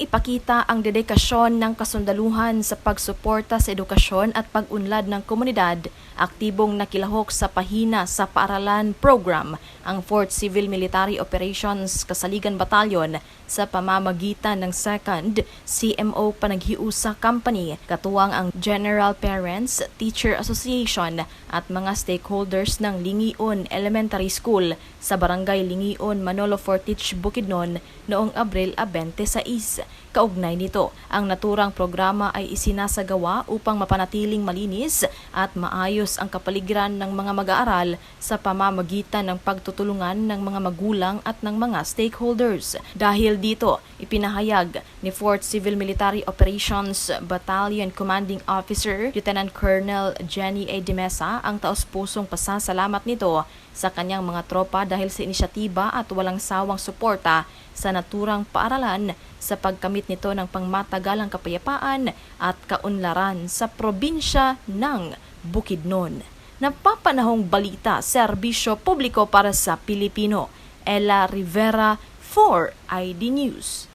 ipakita ang dedikasyon ng kasundaluhan sa pagsuporta sa edukasyon at pag-unlad ng komunidad, aktibong nakilahok sa pahina sa paaralan program ang 4th Civil Military Operations Kasaligan Battalion sa pamamagitan ng 2nd CMO Panaghiusa Company, katuwang ang General Parents Teacher Association at mga stakeholders ng Lingion Elementary School sa Barangay Lingion, Manolo Fortich, Bukidnon noong Abril 26. Kaugnay nito, ang naturang programa ay isinasagawa upang mapanatiling malinis at maayos ang kapaligiran ng mga mag-aaral sa pamamagitan ng pagtutulungan ng mga magulang at ng mga stakeholders. Dahil dito, ipinahayag ni 4th Civil Military Operations Battalion Commanding Officer Lieutenant Colonel Jenny A. Dimesa ang taos-pusong pasasalamat nito sa kanyang mga tropa dahil sa inisyatiba at walang sawang suporta sa naturang paaralan sa pagkamit nito ng pangmatagalang kapayapaan at kaunlaran sa probinsya ng Bukidnon. Napapanahong balita, serbisyo publiko para sa Pilipino. Ella Rivera for ID News.